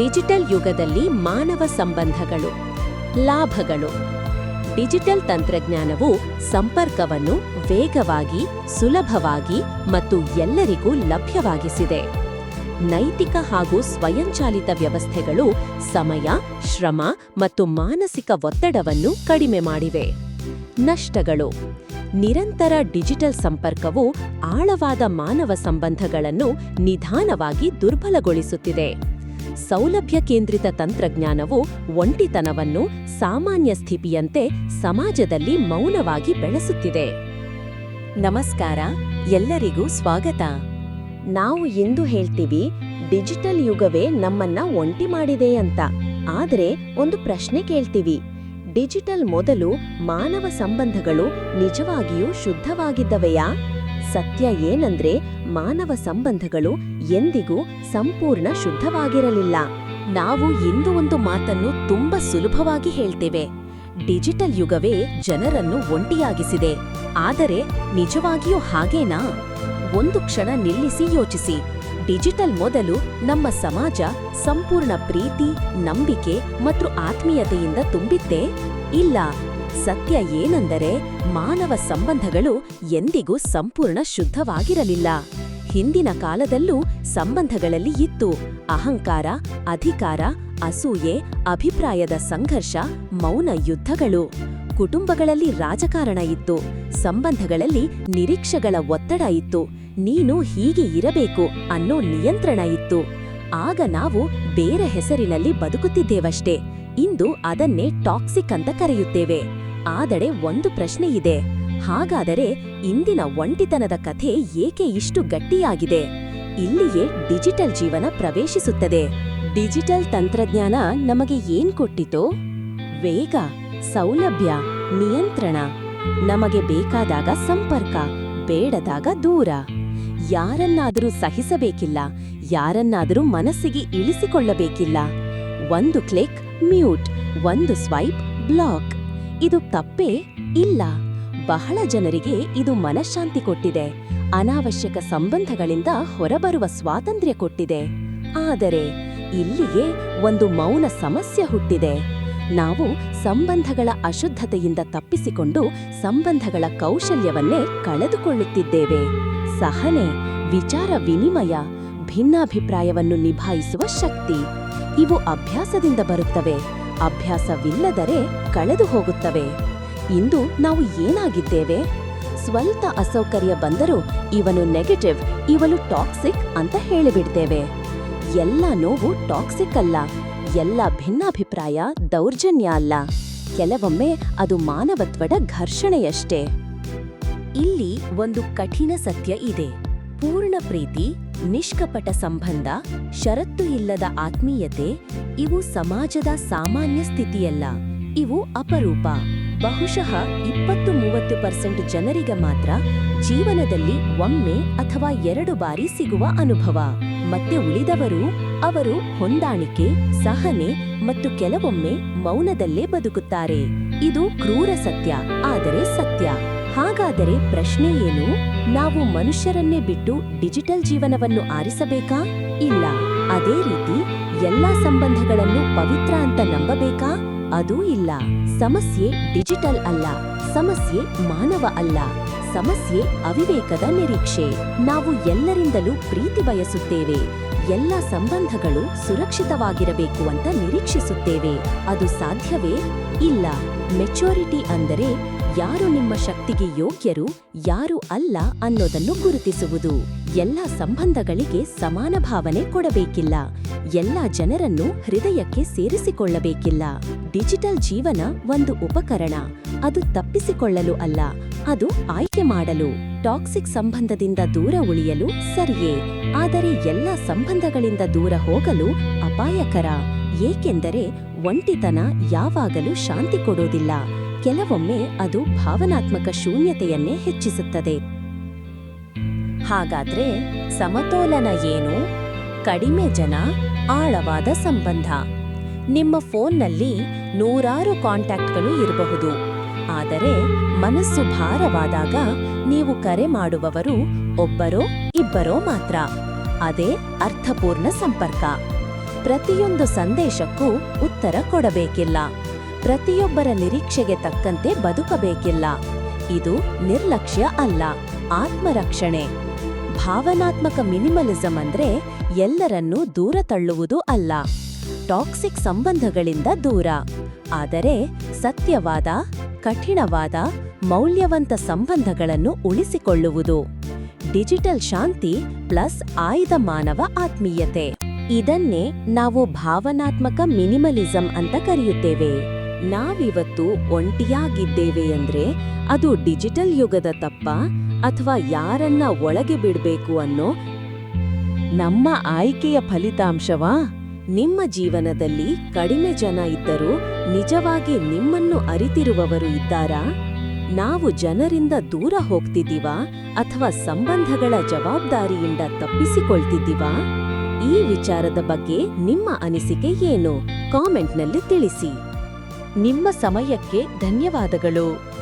Digital ಯುಗದಲ್ಲಿ ಮಾನವ ಸಂಬಂಧಗಳು, ಲಾಭಗಳು. ಡಿಜಿಟಲ್ ತಂತ್ರಜ್ಞಾನವು ಸಂಪರ್ಕವನ್ನು ವೇಗವಾಗಿ, ಸುಲಭವಾಗಿ ಮತ್ತು ಎಲ್ಲರಿಗೂ ಲಭ್ಯವಾಗಿಸಿದೆ. ನೈತಿಕ ಹಾಗೂ ಸ್ವಯಂಚಾಲಿತ ವ್ಯವಸ್ಥೆಗಳು ಸಮಯ, ಶ್ರಮ ಮತ್ತು ಮಾನಸಿಕ ಒತ್ತಡವನ್ನು ಕಡಿಮೆ ಮಾಡಿವೆ. ನಷ್ಟಗಳು. ನಿರಂತರ ಡಿಜಿಟಲ್ ಸಂಪರ್ಕವು ಆಳವಾದ ಮಾನವ ಸಂಬಂಧಗಳನ್ನು ನಿಧಾನವಾಗಿ ದುರ್ಬಲಗೊಳಿಸುತ್ತಿದೆ. ಸೌಲಭ್ಯ ಕೇಂದ್ರಿತ ತಂತ್ರಜ್ಞಾನವು ಒಂಟಿತನವನ್ನು ಸಾಮಾನ್ಯ ಸ್ಥಿತಿಯಂತೆ ಸಮಾಜದಲ್ಲಿ ಮೌನವಾಗಿ ಬೆಳೆಸುತ್ತಿದೆ. ನಮಸ್ಕಾರ, ಎಲ್ಲರಿಗೂ ಸ್ವಾಗತ. ನಾವು ಇಂದು ಹೇಳ್ತೀವಿ, ಡಿಜಿಟಲ್ ಯುಗವೇ ನಮ್ಮನ್ನ ಒಂಟಿ ಮಾಡಿದೆ ಅಂತ. ಆದರೆ ಒಂದು ಪ್ರಶ್ನೆ ಕೇಳ್ತೀವಿ, ಡಿಜಿಟಲ್ ಮೊದಲು ಮಾನವ ಸಂಬಂಧಗಳು ನಿಜವಾಗಿಯೂ ಶುದ್ಧವಾಗಿದ್ದವೆಯಾ? ಸತ್ಯ ಏನಂದ್ರೆ ಮಾನವ ಸಂಬಂಧಗಳು ಎಂದಿಗೂ ಸಂಪೂರ್ಣ ಶುದ್ಧವಾಗಿರಲಿಲ್ಲ. ನಾವು ಇಂದು ಒಂದು ಮಾತನ್ನು ತುಂಬಾ ಸುಲಭವಾಗಿ ಹೇಳ್ತೇವೆ. ಡಿಜಿಟಲ್ ಯುಗವೇ ಜನರನ್ನು ಒಂಟಿಯಾಗಿಸಿದೆ. ಆದರೆ ನಿಜವಾಗಿಯೂ ಹಾಗೇನಾ? ಒಂದು ಕ್ಷಣ ನಿಲ್ಲಿಸಿ ಯೋಚಿಸಿ. ಡಿಜಿಟಲ್ ಮೊದಲು ನಮ್ಮ ಸಮಾಜ ಸಂಪೂರ್ಣ ಪ್ರೀತಿ, ನಂಬಿಕೆ ಮತ್ತು ಆತ್ಮೀಯತೆಯಿಂದ ತುಂಬಿದ್ದೇ? ಇಲ್ಲ. ಸತ್ಯ ಏನೆಂದರೆ ಮಾನವ ಸಂಬಂಧಗಳು ಎಂದಿಗೂ ಸಂಪೂರ್ಣ ಶುದ್ಧವಾಗಿರಲಿಲ್ಲ. ಹಿಂದಿನ ಕಾಲದಲ್ಲೂ ಸಂಬಂಧಗಳಲ್ಲಿ ಇತ್ತು. ಅಹಂಕಾರ, ಅಧಿಕಾರ, ಅಸೂಯೆ, ಅಭಿಪ್ರಾಯದ ಸಂಘರ್ಷ, ಮೌನ ಯುದ್ಧಗಳು. ಕುಟುಂಬಗಳಲ್ಲಿ ರಾಜಕಾರಣ ಇತ್ತು. ಸಂಬಂಧಗಳಲ್ಲಿ ನಿರೀಕ್ಷೆಗಳ ಒತ್ತಡ ಇತ್ತು. ನೀನು ಹೀಗೆ ಇರಬೇಕು ಅನ್ನೋ ನಿಯಂತ್ರಣ ಇತ್ತು. ಆಗ ನಾವು ಬೇರೆ ಹೆಸರಿನಲ್ಲಿ ಬದುಕುತ್ತಿದ್ದೇವಷ್ಟೇ. ಇಂದು ಅದನ್ನೇ ಟಾಕ್ಸಿಕ್ ಅಂತ ಕರೆಯುತ್ತೇವೆ. ಆದರೆ ಒಂದು ಪ್ರಶ್ನೆ ಇದೆ. ಹಾಗಾದರೆ ಇಂದಿನ ಒಂಟಿತನದ ಕಥೆ ಏಕೆ ಇಷ್ಟು ಗಟ್ಟಿಯಾಗಿದೆ? ಇಲ್ಲಿಯೇ ಡಿಜಿಟಲ್ ಜೀವನ ಪ್ರವೇಶಿಸುತ್ತದೆ. ಡಿಜಿಟಲ್ ತಂತ್ರಜ್ಞಾನ ನಮಗೆ ಏನ್ ಕೊಟ್ಟಿತು? ವೇಗ, ಸೌಲಭ್ಯ, ನಿಯಂತ್ರಣ, ನಮಗೆ ಬೇಕಾದಾಗ ಸಂಪರ್ಕ, ಬೇಡದಾಗ ದೂರ. ಯಾರನ್ನಾದರೂ ಸಹಿಸಬೇಕಿಲ್ಲ, ಯಾರನ್ನಾದರೂ ಮನಸ್ಸಿಗೆ ಇಳಿಸಿಕೊಳ್ಳಬೇಕಿಲ್ಲ. ಒಂದು ಕ್ಲಿಕ್, ಮ್ಯೂಟ್, ಒಂದು ಸ್ವೈಪ್, ಬ್ಲಾಕ್. ಇದು ತಪ್ಪೇ ಇಲ್ಲ. ಬಹಳ ಜನರಿಗೆ ಇದು ಮನಃಶಾಂತಿ ಕೊಟ್ಟಿದೆ. ಅನಾವಶ್ಯಕ ಸಂಬಂಧಗಳಿಂದ ಹೊರಬರುವ ಸ್ವಾತಂತ್ರ್ಯ ಕೊಟ್ಟಿದೆ. ಆದರೆ ಇಲ್ಲಿಯೇ ಒಂದು ಮೌನ ಸಮಸ್ಯೆ ಹುಟ್ಟಿದೆ. ನಾವು ಸಂಬಂಧಗಳ ಅಶುದ್ಧತೆಯಿಂದ ತಪ್ಪಿಸಿಕೊಂಡು ಸಂಬಂಧಗಳ ಕೌಶಲ್ಯವನ್ನೇ ಕಳೆದುಕೊಳ್ಳುತ್ತಿದ್ದೇವೆ. ಸಹನೆ, ವಿಚಾರ ವಿನಿಮಯ, ಭಿನ್ನಾಭಿಪ್ರಾಯವನ್ನು ನಿಭಾಯಿಸುವ ಶಕ್ತಿ, ಇವು ಅಭ್ಯಾಸದಿಂದ ಬರುತ್ತವೆ. ಅಭ್ಯಾಸವಿಲ್ಲದರೆ ಕಳೆದು ಹೋಗುತ್ತವೆ. ಇಂದು ನಾವು ಏನಾಗಿದ್ದೇವೆ? ಸ್ವಲ್ಪ ಅಸೌಕರ್ಯ ಬಂದರೂ ಇವನು ನೆಗೆಟಿವ್, ಇವಳು ಟಾಕ್ಸಿಕ್ ಅಂತ ಹೇಳಿಬಿಡ್ತೇವೆ. ಎಲ್ಲ ನೋವು ಟಾಕ್ಸಿಕ್ ಅಲ್ಲ, ಎಲ್ಲ ಭಿನ್ನಾಭಿಪ್ರಾಯ ದೌರ್ಜನ್ಯ ಅಲ್ಲ. ಕೆಲವೊಮ್ಮೆ ಅದು ಮಾನವತ್ವದ ಘರ್ಷಣೆಯಷ್ಟೇ. ಇಲ್ಲಿ ಒಂದು ಕಠಿಣ ಸತ್ಯ ಇದೆ. ಪೂರ್ಣ ಪ್ರೀತಿ ನಿಷ್ಕಪಟ ಸಂಬಂಧ, ಷರತ್ತು ಇಲ್ಲದ ಆತ್ಮೀಯತೆ, ಇವು ಸಮಾಜದ ಸಾಮಾನ್ಯ ಸ್ಥಿತಿಯಲ್ಲ. ಇವು ಅಪರೂಪ. ಬಹುಶಃ ಇಪ್ಪತ್ತು ಮೂವತ್ತು ಪರ್ಸೆಂಟ್ ಜನರಿಗೆ ಮಾತ್ರ ಜೀವನದಲ್ಲಿ ಒಮ್ಮೆ ಅಥವಾ ಎರಡು ಬಾರಿ ಸಿಗುವ ಅನುಭವ. ಮತ್ತೆ ಉಳಿದವರು, ಅವರು ಹೊಂದಾಣಿಕೆ, ಸಹನೆ ಮತ್ತು ಕೆಲವೊಮ್ಮೆ ಮೌನದಲ್ಲೇ ಬದುಕುತ್ತಾರೆ. ಇದು ಕ್ರೂರ ಸತ್ಯ, ಆದರೆ ಸತ್ಯ. ಹಾಗಾದರೆ ಪ್ರಶ್ನೆ ಏನು? ನಾವು ಮನುಷ್ಯರನ್ನೇ ಬಿಟ್ಟು ಡಿಜಿಟಲ್ ಜೀವನವನ್ನು ಆರಿಸಬೇಕಾ? ಇಲ್ಲ. ಅದೇ ರೀತಿ ಎಲ್ಲ ಸಂಬಂಧಗಳನ್ನು ಪವಿತ್ರ ಅಂತ ನಂಬಬೇಕಾ? ಅದೂ ಇಲ್ಲ. ಸಮಸ್ಯೆ ಡಿಜಿಟಲ್ ಅಲ್ಲ. ಸಮಸ್ಯೆ ಮಾನವ ಅಲ್ಲ. ಸಮಸ್ಯೆ ಅವಿವೇಕದ ನಿರೀಕ್ಷೆ. ನಾವು ಎಲ್ಲರಿಂದಲೂ ಪ್ರೀತಿ ಬಯಸುತ್ತೇವೆ. ಎಲ್ಲ ಸಂಬಂಧಗಳು ಸುರಕ್ಷಿತವಾಗಿರಬೇಕು ಅಂತ ನಿರೀಕ್ಷಿಸುತ್ತೇವೆ. ಅದು ಸಾಧ್ಯವೇ? ಇಲ್ಲ. ಮೆಚೋರಿಟಿ ಅಂದರೆ ಯಾರು ನಿಮ್ಮ ಶಕ್ತಿಗೆ ಯೋಗ್ಯರು, ಯಾರು ಅಲ್ಲ ಅನ್ನೋದನ್ನು ಗುರುತಿಸುವುದು. ಎಲ್ಲ ಸಂಬಂಧಗಳಿಗೆ ಸಮಾನ ಭಾವನೆ ಕೊಡಬೇಕಿಲ್ಲ. ಎಲ್ಲ ಜನರನ್ನು ಹೃದಯಕ್ಕೆ ಸೇರಿಸಿಕೊಳ್ಳಬೇಕಿಲ್ಲ. ಡಿಜಿಟಲ್ ಜೀವನ ಒಂದು ಉಪಕರಣ. ಅದು ತಪ್ಪಿಸಿಕೊಳ್ಳಲು ಅಲ್ಲ, ಅದು ಆಯ್ಕೆ ಮಾಡಲು. ಟಾಕ್ಸಿಕ್ ಸಂಬಂಧದಿಂದ ದೂರ ಉಳಿಯಲು ಸರಿಯೇ, ಆದರೆ ಎಲ್ಲ ಸಂಬಂಧಗಳಿಂದ ದೂರ ಹೋಗಲು ಅಪಾಯಕರ. ಏಕೆಂದರೆ ಒಂಟಿತನ ಯಾವಾಗಲೂ ಶಾಂತಿ ಕೊಡೋದಿಲ್ಲ. ಕೆಲವೊಮ್ಮೆ ಅದು ಭಾವನಾತ್ಮಕ ಶೂನ್ಯತೆಯನ್ನೇ ಹೆಚ್ಚಿಸುತ್ತದೆ. ಹಾಗಾದ್ರೆ ಸಮತೋಲನ ಏನು? ಕಡಿಮೆ ಜನ, ಆಳವಾದ ಸಂಬಂಧ. ನಿಮ್ಮ ಫೋನ್ನಲ್ಲಿ ನೂರಾರು ಕಾಂಟ್ಯಾಕ್ಟ್ಗಳು ಇರಬಹುದು. ಆದರೆ ಮನಸ್ಸು ಭಾರವಾದಾಗ ನೀವು ಕರೆ ಮಾಡುವವರು ಒಬ್ಬರೋ, ಇಬ್ಬರೋ ಮಾತ್ರ. ಅದೇ ಅರ್ಥಪೂರ್ಣ ಸಂಪರ್ಕ. ಪ್ರತಿಯೊಂದು ಸಂದೇಶಕ್ಕೂ ಉತ್ತರ ಕೊಡಬೇಕಿಲ್ಲ. ಪ್ರತಿಯೊಬ್ಬರ ನಿರೀಕ್ಷೆಗೆ ತಕ್ಕಂತೆ ಬದುಕಬೇಕಿಲ್ಲ. ಇದು ನಿರ್ಲಕ್ಷ್ಯ ಅಲ್ಲ, ಆತ್ಮರಕ್ಷಣೆ. ಭಾವನಾತ್ಮಕ ಮಿನಿಮಲಿಸಂ ಅಂದ್ರೆ ಎಲ್ಲರನ್ನೂ ದೂರ ತಳ್ಳುವುದು ಅಲ್ಲ. ಟಾಕ್ಸಿಕ್ ಸಂಬಂಧಗಳಿಂದ ದೂರ. ಆದರೆ ಸತ್ಯವಾದ, ಕಠಿಣವಾದ, ಮೌಲ್ಯವಂತ ಸಂಬಂಧಗಳನ್ನು ಉಳಿಸಿಕೊಳ್ಳುವುದು. ಡಿಜಿಟಲ್ ಶಾಂತಿ ಪ್ಲಸ್ ಆಯ್ದ ಮಾನವ ಆತ್ಮೀಯತೆ. ಇದನ್ನೇ ನಾವು ಭಾವನಾತ್ಮಕ ಮಿನಿಮಲಿಸಂ ಅಂತ ಕರೆಯುತ್ತೇವೆ. ನಾವಿವತ್ತು ಒಂಟಿಯಾಗಿದ್ದೇವೆ ಅಂದ್ರೆ ಅದು ಡಿಜಿಟಲ್ ಯುಗದ ತಪ್ಪ ಅಥವಾ ಯಾರನ್ನ ಒಳಗೆ ಬಿಡಬೇಕು ಅನ್ನೋ ನಮ್ಮ ಆಯ್ಕೆಯ ಫಲಿತಾಂಶವಾ? ನಿಮ್ಮ ಜೀವನದಲ್ಲಿ ಕಡಿಮೆ ಜನ ಇದ್ದರೂ ನಿಜವಾಗಿ ನಿಮ್ಮನ್ನು ಅರಿತಿರುವವರು ಇದ್ದಾರಾ? ನಾವು ಜನರಿಂದ ದೂರ ಹೋಗ್ತಿದ್ದೀವಾ? ಅಥವಾ ಸಂಬಂಧಗಳ ಜವಾಬ್ದಾರಿಯಿಂದ ತಪ್ಪಿಸಿಕೊಳ್ತಿದ್ದೀವಾ? ಈ ವಿಚಾರದ ಬಗ್ಗೆ ನಿಮ್ಮ ಅನಿಸಿಕೆ ಏನು? ಕಾಮೆಂಟ್ನಲ್ಲಿ ತಿಳಿಸಿ. ನಿಮ್ಮ ಸಮಯಕ್ಕೆ ಧನ್ಯವಾದಗಳು.